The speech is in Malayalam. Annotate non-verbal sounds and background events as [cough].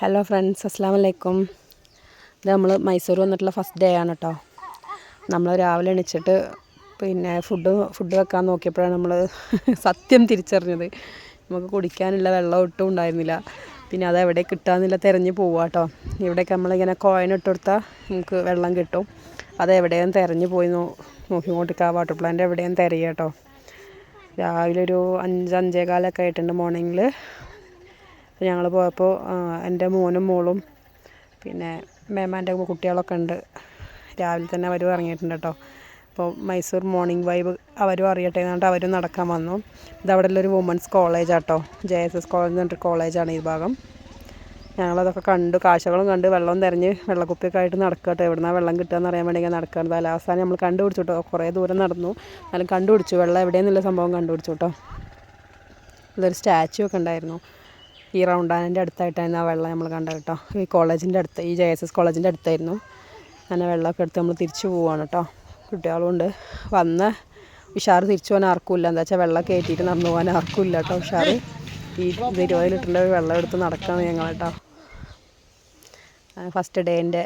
ഹലോ ഫ്രണ്ട്സ് അസ്സാം വലൈക്കും ഇത് നമ്മൾ മൈസൂർ വന്നിട്ടുള്ള ഫസ്റ്റ് ഡേ ആണ് കേട്ടോ നമ്മൾ രാവിലെ എണിച്ചിട്ട് പിന്നെ ഫുഡ് ഫുഡ് വെക്കാൻ നോക്കിയപ്പോഴാണ് നമ്മൾ [laughs] സത്യം തിരിച്ചറിഞ്ഞത്. നമുക്ക് കുടിക്കാനുള്ള വെള്ളം ഒട്ടും ഉണ്ടായിരുന്നില്ല. പിന്നെ അത് എവിടെ കിട്ടാന്നില്ല തിരഞ്ഞ് പോവുക കേട്ടോ ഇവിടെയൊക്കെ നമ്മളിങ്ങനെ കോയിൻ ഇട്ട് കൊടുത്താൽ നമുക്ക് വെള്ളം കിട്ടും. അത് എവിടെയും തിരഞ്ഞ് പോയി നോ നോക്കിക്കൊണ്ടിരിക്കുക ആ വാട്ടർ പ്ലാന്റ് എവിടെയും തിരയുക കേട്ടോ രാവിലെ ഒരു അഞ്ച് അഞ്ചേകാലൊക്കെ ആയിട്ടുണ്ട് മോർണിംഗിൽ ഞങ്ങൾ പോയപ്പോൾ എന്റെ മോനും മോളും പിന്നെ മേമാന്റെ കുട്ടികളൊക്കെ ഉണ്ട്. രാവിലെ തന്നെ അവരും ഇറങ്ങിയിട്ടുണ്ട് കേട്ടോ അപ്പോൾ മൈസൂർ മോർണിംഗ് വൈബ് അവരും അറിയട്ടെ എന്നിട്ട് അവരും നടക്കാൻ വന്നു. ഇതവിടെ ഉള്ളൊരു വുമൻസ് കോളേജ് ആട്ടോ ജെ എസ് എസ് കോളേജ് എന്ന് പറഞ്ഞിട്ട് കോളേജാണ് ഈ ഭാഗം. ഞങ്ങളതൊക്കെ കണ്ടു കാഴ്ചകളും കണ്ട്. വെള്ളം തിരഞ്ഞ് വെള്ളക്കുപ്പിയൊക്കെ ആയിട്ട് നടക്കുക കേട്ടോ എവിടുന്നാണ് വെള്ളം കിട്ടുക അറിയാൻ വേണ്ടി നടക്കാൻ നടക്കുന്നത് അവസാനം നമ്മൾ കണ്ടുപിടിച്ചു കേട്ടോ കുറേ ദൂരം നടന്നു. എന്നാലും കണ്ടുപിടിച്ചു. വെള്ളം എവിടെയെന്നുള്ള സംഭവം കണ്ടുപിടിച്ചു കേട്ടോ ഇതൊരു സ്റ്റാച്ചു ഒക്കെ ഉണ്ടായിരുന്നു. ഈ റൗണ്ടാനിന്റെ അടുത്തായിട്ടായിരുന്നു ആ വെള്ളം നമ്മൾ കണ്ടത് കേട്ടോ. ഈ കോളേജിന്റെ അടുത്ത് ഈ ജെ എസ് എസ് കോളേജിന്റെ അടുത്തായിരുന്നു. അങ്ങനെ വെള്ളമൊക്കെ എടുത്ത് നമ്മൾ തിരിച്ചു പോവാണ് കേട്ടോ. കുട്ടികളുണ്ട്. വന്ന് ഉഷാർ തിരിച്ചു പോകാൻ ആർക്കുമില്ല. എന്താ വെച്ചാൽ വെള്ളം കയറ്റിയിട്ട് നടന്നു പോകാൻ ആർക്കുമില്ല കേട്ടോ ഉഷാർ ഈ ഇരുപത് ലിറ്ററിന്റെ വെള്ളം എടുത്ത് നടക്കുകയാണ് ഞങ്ങൾ കേട്ടോ. ഫസ്റ്റ് ഡേന്റെ